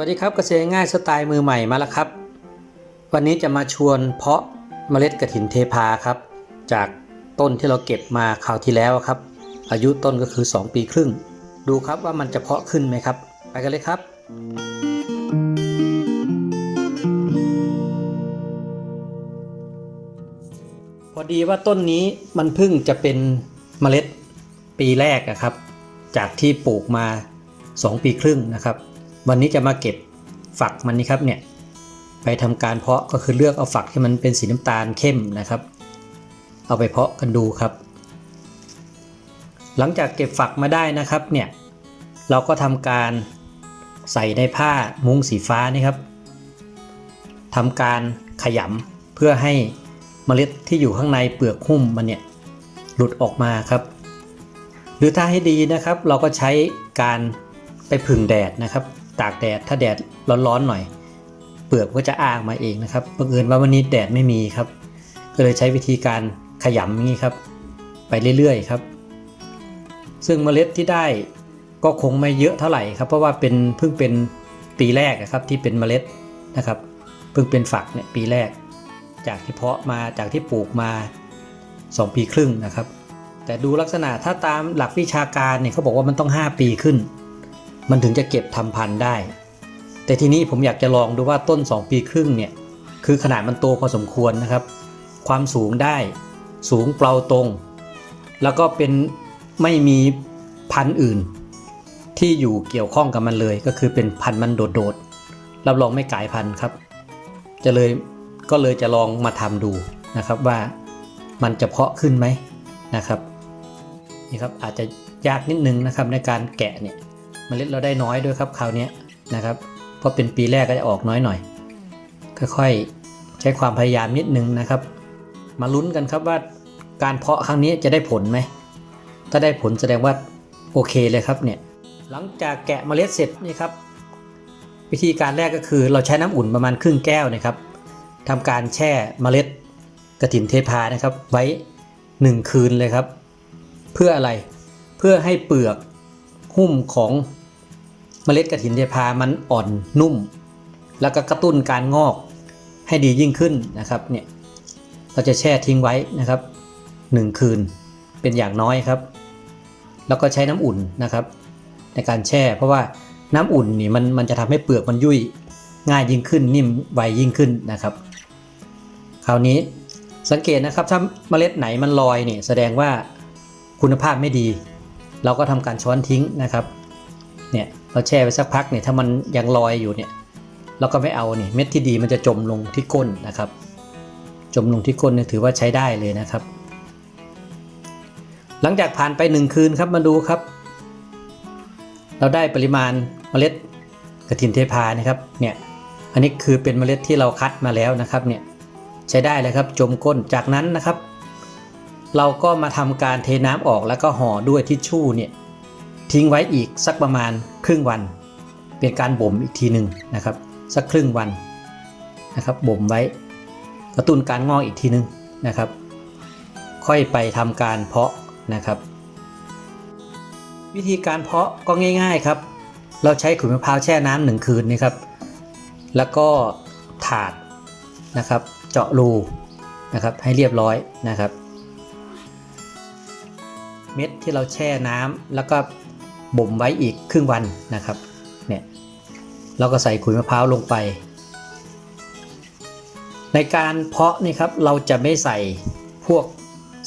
วัสดีครับเกษตรง่ายสไตล์มือใหม่มาแล้วครับ วันนี้จะมาชวนเพาะเมล็ดกระถินเทพาครับ จากต้นที่เราเก็บมาคราวที่แล้วครับ อายุต้นก็คือ 2 ปีครึ่ง ดูครับว่ามันจะเพาะขึ้นไหมครับ ไปกันเลยครับ พอดีว่าต้นนี้มันเพิ่งจะเป็นเมล็ดปีแรกอะครับ จากที่ปลูกมา 2 ปีครึ่งนะครับ วันนี้จะมาเก็บฝักมันนี่ครับเนี่ยไปทำการเพาะก็คือเลือกเอาฝักที่มันเป็นสีน้ำตาลเข้มนะครับ เอาไปเพาะกันดูครับ หลังจากเก็บฝักมาได้นะครับเนี่ยเราก็ทำการใส่ในผ้ามุ้งสีฟ้านี่ครับทำการขยำเพื่อให้เมล็ดที่อยู่ข้างในเปลือกหุ้มมันเนี่ยหลุดออกมาครับ หรือถ้าให้ดีนะครับ เราก็ใช้การไปผึ่งแดดนะครับ ตากแดดถ้าแดดร้อนๆหน่อย เปลือกก็จะอ้างมาเองนะครับบังเอิญว่าวันนี้แดดไม่มีครับ ก็เลยใช้วิธีการขยำอย่างนี้ครับ ไปเรื่อยๆครับ ซึ่งเมล็ดที่ได้ก็คงไม่เยอะเท่าไหร่ครับ เพราะว่าเป็นเพิ่งเป็นปีแรกอะครับที่เป็นเมล็ดนะครับ เพิ่งเป็นฝักเนี่ยปีแรก จากที่เพาะมาจากที่ปลูกมา 2 ปีครึ่งนะครับ แต่ดูลักษณะถ้าตามหลักวิชาการเนี่ยเขาบอกว่ามันต้อง 5 ปีขึ้น มันถึงจะเก็บทำพันธุ์ได้ แต่ทีนี้ผมอยากจะลองดูว่าต้น 2 ปีครึ่งเนี่ยคือขนาดมันโตพอสมควรนะครับ ความสูงได้สูงเปล่าตรง แล้วก็เป็นไม่มีพันธุ์อื่น ที่อยู่เกี่ยวข้องกับมันเลย ก็คือเป็นพันธุ์มันโดดๆรับรองไม่กลายพันธุ์ครับ จะเลยก็เลยจะลองมาทำดูนะครับว่ามันจะเพาะขึ้นไหมนะครับนี่ครับอาจจะยากนิดนึงนะครับในการแกะเนี่ย เมล็ดเราได้น้อยด้วยครับคราวนี้นะครับเพราะเป็นปีแรกก็จะออกน้อยหน่อย ค่อยๆ ใช้ความพยายามนิดนึงนะครับ มาลุ้นกันครับว่าการเพาะครั้งนี้จะได้ผลไหม ถ้าได้ผลแสดงว่าโอเคเลยครับเนี่ย หลังจากแกะเมล็ดเสร็จนี่ครับ วิธีการแรกก็คือเราใช้น้ำอุ่นประมาณครึ่งแก้วนะครับทำการแช่เมล็ดกระถินเทพานะครับ ไว้ 1 คืนเลยครับ เพื่ออะไร เพื่อให้เปลือกหุ้มของ เมล็ดกระถินเทพามันอ่อนนุ่ม แล้วก็กระตุ้นการงอกให้ดียิ่งขึ้นนะครับเนี่ยเราจะแช่ทิ้งไว้นะครับ 1 คืนเป็นอย่างน้อยครับ แล้วก็ใช้น้ำอุ่นนะครับ ในการแช่ เพราะว่าน้ำอุ่นนี่มันมันจะทำให้เปลือกมันยุ่ยง่ายยิ่งขึ้นนิ่มไวยิ่งขึ้นนะครับ คราวนี้สังเกตนะครับถ้าเมล็ดไหนมันลอยเนี่ยแสดงว่าคุณภาพไม่ดี เราก็ทำการช้อนทิ้งนะครับ เนี่ยเราแช่ไปสักพักเนี่ยถ้ามันยังลอยอยู่เนี่ยเราก็ไม่เอาเนี่ยเม็ดที่ดีมันจะจมลงที่ก้นนะครับ จมลงที่ก้นเนี่ยถือว่าใช้ได้เลยนะครับ หลังจากผ่านไปหนึ่งคืนครับมาดูครับ เราได้ปริมาณเมล็ดกระถินเทพานะครับเนี่ยอันนี้คือเป็นเมล็ดที่เราคัดมาแล้วนะครับเนี่ยใช้ได้เลยครับจมก้นจากนั้นนะครับ เราก็มาทำการเทน้ำออกแล้วก็ห่อด้วยทิชชู่เนี่ย ทิ้งไว้อีกสักประมาณครึ่งวัน เป็นการบ่มอีกทีหนึ่งนะครับ สักครึ่งวันนะครับบ่มไว้กระตุ้นการงอกอีกทีหนึ่งนะครับ ค่อยไปทำการเพาะนะครับ วิธีการเพาะก็ง่ายๆครับ เราใช้ขุยมะพร้าวแช่น้ำหนึ่งคืนนี่ครับ แล้วก็ถาดนะครับ เจาะรูนะครับให้เรียบร้อยนะครับ เม็ดที่เราแช่น้ำแล้วก็ บ่มไว้อีกครึ่งวันนะครับเนี่ยเราก็ใส่ขุยมะพร้าวลงไป ในการเพาะนี่ครับเราจะไม่ใส่พวก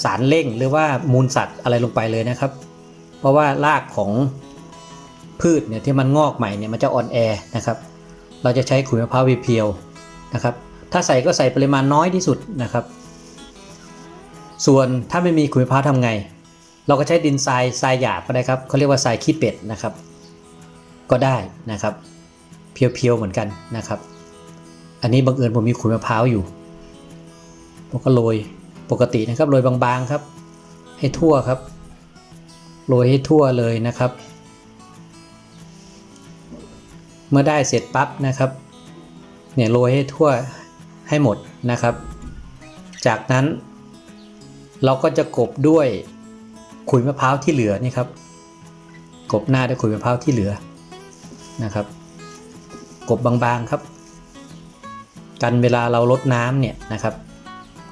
สารเร่งหรือว่ามูลสัตว์อะไรลงไปเลยนะครับ เพราะว่ารากของพืชเนี่ยที่มันงอกใหม่เนี่ยมันจะอ่อนแอนะครับ เราจะใช้ขุยมะพร้าวเพียวๆนะครับ ถ้าใส่ก็ใส่ปริมาณน้อยที่สุดนะครับ ส่วนถ้าไม่มีขุยมะพร้าวทำไง เราก็ใช้ดินทรายทรายหยาบก็ได้ครับเขาเรียกว่าทรายขี้เป็ดนะครับ ก็ได้นะครับ เพียวๆเหมือนกันนะครับ อันนี้บังเอิญผมมีขุยมะพร้าวอยู่ผมก็โรยปกตินะครับโรยบางๆครับ ให้ทั่วครับโรยให้ทั่วเลยนะครับ เมื่อได้เสร็จปั๊บนะครับเนี่ยโรยให้ทั่วให้หมดนะครับ จากนั้นเราก็จะกบด้วย ขุยมะพร้าวที่เหลือนี่ครับ กบหน้าด้วยขุยมะพร้าวที่เหลือนะครับ กบบางๆครับ กันเวลาเราลดน้ำเนี่ยนะครับ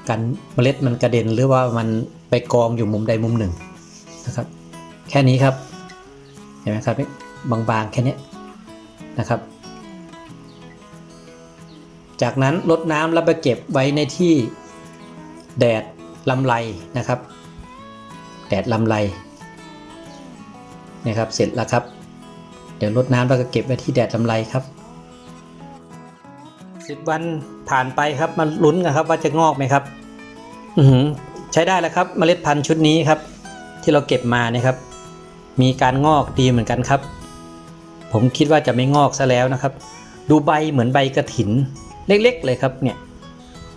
กันเมล็ดมันกระเด็นหรือว่ามันไปกองอยู่มุมใดมุมหนึ่งนะครับ แค่นี้ครับเห็นไหมครับบางๆแค่นี้นะครับ จากนั้นลดน้ำแล้วไปเก็บไว้ในที่แดดลำไรนะครับ แดดลำไรนะครับเสร็จแล้วครับ เดี๋ยวลดน้ำแล้วก็เก็บไว้ที่แดดลำไรครับสิบวันผ่านไปครับมาลุ้นกันครับว่าจะงอกไหมครับ อือหือใช้ได้แล้วครับเมล็ดพันธุ์ชุดนี้ครับ ที่เราเก็บมานะครับ มีการงอกดีเหมือนกันครับ ผมคิดว่าจะไม่งอกซะแล้วนะครับ ดูใบเหมือนใบกระถิน เล็กๆเลยครับเนี่ย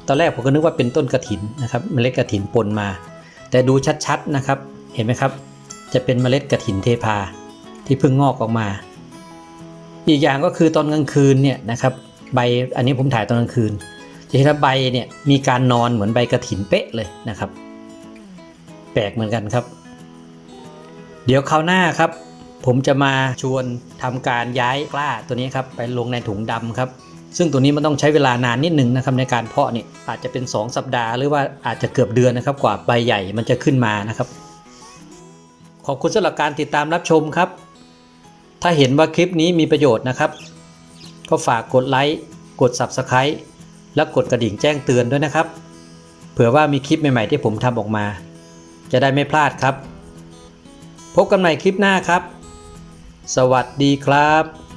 ตอนแรกผมก็นึกว่าเป็นต้นกระถินนะครับเมล็ดกระถินปนมา แต่ดูชัดๆนะครับ เห็นไหมครับ จะเป็นเมล็ดกระถินเทพาที่เพิ่งงอกออกมา อีกอย่างก็คือตอนกลางคืนเนี่ยนะครับ ใบอันนี้ผมถ่ายตอนกลางคืน จะเห็นว่าใบเนี่ยมีการนอนเหมือนใบกระถินเป๊ะเลยนะครับ แปลกเหมือนกันครับ เดี๋ยวคราวหน้าครับ ผมจะมาชวนทำการย้ายกล้าตัวนี้ครับไปลงในถุงดำครับ ซึ่งตัวนี้มันต้องใช้เวลานานนิดหนึ่งนะครับในการเพาะเนี่ยอาจจะเป็น 2 สัปดาห์หรือว่าอาจจะเกือบเดือนนะครับกว่าใบใหญ่มันจะขึ้นมานะครับ ขอบคุณสำหรับการติดตามรับชมครับ ถ้าเห็นว่าคลิปนี้มีประโยชน์นะครับ ก็ฝากกดไลค์กด Subscribe และกดกระดิ่งแจ้งเตือนด้วยนะครับ เผื่อว่ามีคลิปใหม่ๆที่ผมทำออกมา จะได้ไม่พลาดครับ พบกันใหม่คลิปหน้าครับ สวัสดีครับ